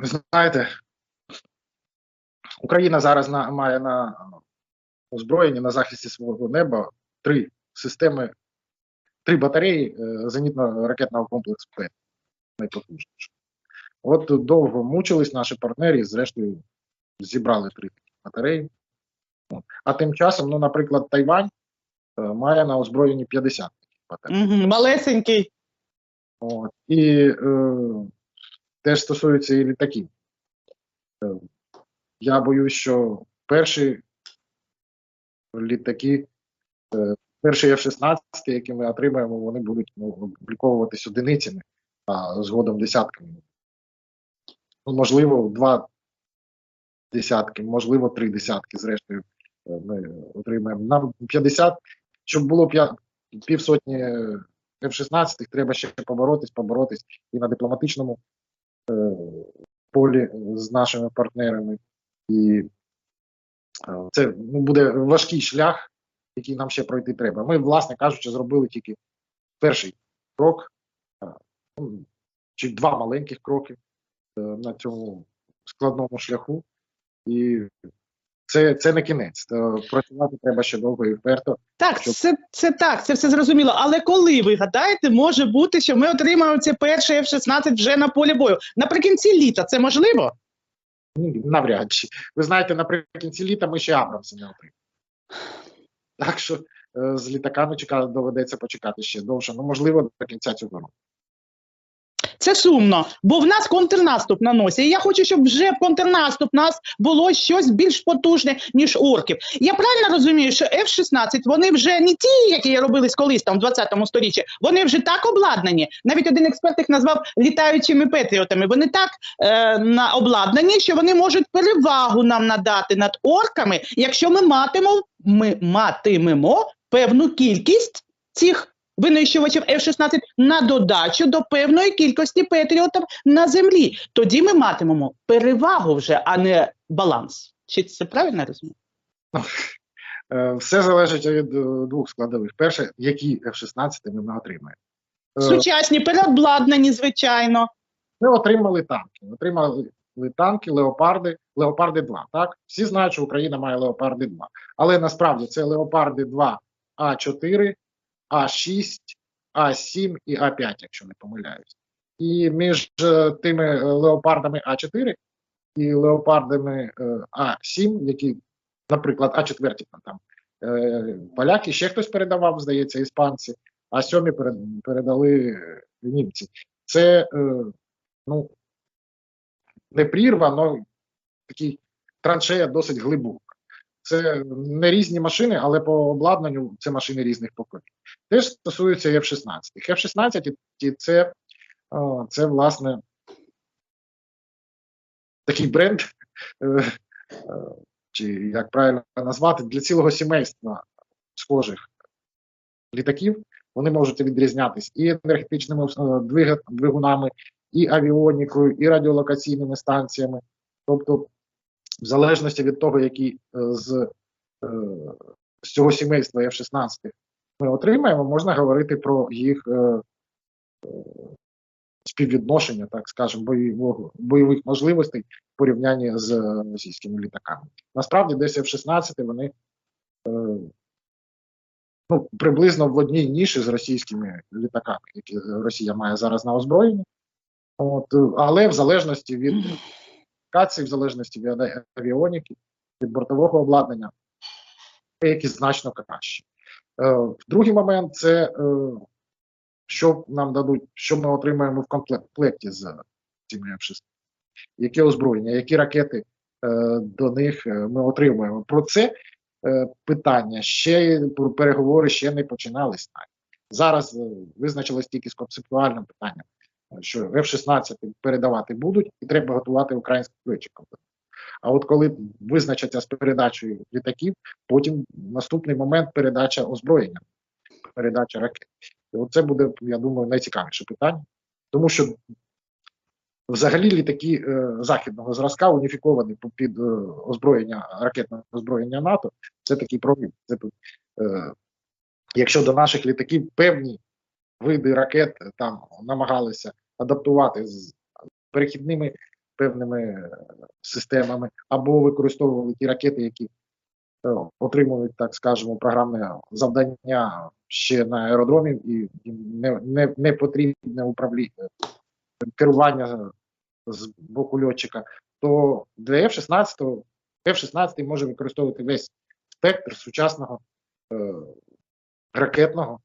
Ви знаєте, Україна зараз на, має на озброєнні на захисті свого неба три системи, три батареї е, зенітно-ракетного комплексу П найпотужніше. От довго мучились наші партнери, і зрештою зібрали три такі батареї. А тим часом, ну, наприклад, Тайвань е, має на озброєнні 50 таких батарей. Малесенький. От. І е, теж стосується і літаків. Е, я боюсь, що перші літаки, е, перші F-16, які ми отримаємо, вони будуть ну, обліковуватись одиницями, а згодом десятками. Ну, можливо, два десятки, можливо, три десятки, зрештою, е, ми отримаємо. Нам 50, щоб було півсотні F-16, треба ще поборотись, поборотись і на дипломатичному полі з нашими партнерами. І е, це ну, буде важкий шлях, який нам ще пройти треба. Ми, власне кажучи, зробили тільки перший крок, е, ну, чи два маленьких кроки е, на цьому складному шляху. І це, це не кінець. Е, Працювати треба ще довго і вперто. Так, Щоб- це, це так, це все зрозуміло. Але коли ви гадаєте, може бути, що ми отримаємо це перше F-16 вже на полі бою. Наприкінці літа це можливо? Ну, навряд чи. Ви знаєте, наприкінці літа ми ще Абрамси не отримали. Так що е, з літаками чекати доведеться почекати ще довше. Ну, можливо, до кінця цього року. Це сумно, бо в нас контрнаступ на носі. І я хочу, щоб вже контрнаступ нас було щось більш потужне, ніж орків. Я правильно розумію, що F-16, вони вже не ті, які робились колись там в 20-му сторіччі, вони вже так обладнані. Навіть один експерт їх назвав літаючими петріотами. Вони так е, на обладнані, що вони можуть перевагу нам надати над орками, якщо ми матимемо, ми матимемо певну кількість цих винищувачів F-16 на додачу до певної кількості патріотів на землі. Тоді ми матимемо перевагу вже, а не баланс. Чи це правильно розумію? Е, Все залежить від е, двох складових. Перше, які F-16 ми отримаємо. Е, Сучасні, переобладнані, звичайно. Ми отримали танки. Отримали танки, леопарди, леопарди 2. Так, всі знають, що Україна має леопарди 2. Але насправді це леопарди 2 А4, А6, А7 і А5, якщо не помиляюсь. І між е, тими е, леопардами А4 і леопардами е, А7, які, наприклад, А4 там поляки, ще хтось передавав, здається, іспанці, а сьомі передали німці. Це ну, не прірва, але такий траншея досить глибока. Це не різні машини, але по обладнанню це машини різних поколінь. Теж стосується F-16. F-16 це, це власне такий бренд, е, е, чи як правильно назвати, для цілого сімейства схожих літаків. Вони можуть відрізнятись і енергетичними е, двигунами, і авіонікою, і радіолокаційними станціями. Тобто, в залежності від того, які е, з, е, з цього сімейства F-16 ми отримаємо, можна говорити про їх е, співвідношення, так скажемо, бойового, бойових можливостей в порівнянні з російськими літаками. Насправді, десь F-16 вони ну, приблизно в одній ніші з російськими літаками, які Росія має зараз на озброєнні. От, але в залежності від комунікації, в залежності від авіоніки, від бортового обладнання, деякі значно краще. Е, другий момент це е, що нам дадуть, що ми отримаємо в комплекті з цими F-16, яке озброєння, які ракети е, до них ми отримуємо. Про це питання ще переговори ще не починались. Зараз визначилось тільки з концептуальним питанням, що F-16 передавати будуть, і треба готувати українських льотчиків. А от коли визначаться з передачею літаків, потім наступний момент передача озброєння, передача ракет. І оце буде, я думаю, найцікавіше питання, тому що взагалі літаки е, західного зразка уніфіковані під е, озброєння ракетне озброєння НАТО. Це такий прорив. Це, е, якщо до наших літаків певні види ракет е, там намагалися адаптувати з перехідними певними е, системами, або використовували ті ракети, які е, отримують, так скажемо, програмне завдання ще на аеродромі, і їм не, не, не потрібне управління керування з боку льотчика, то для F-16 F-16 може використовувати весь спектр сучасного е, ракетного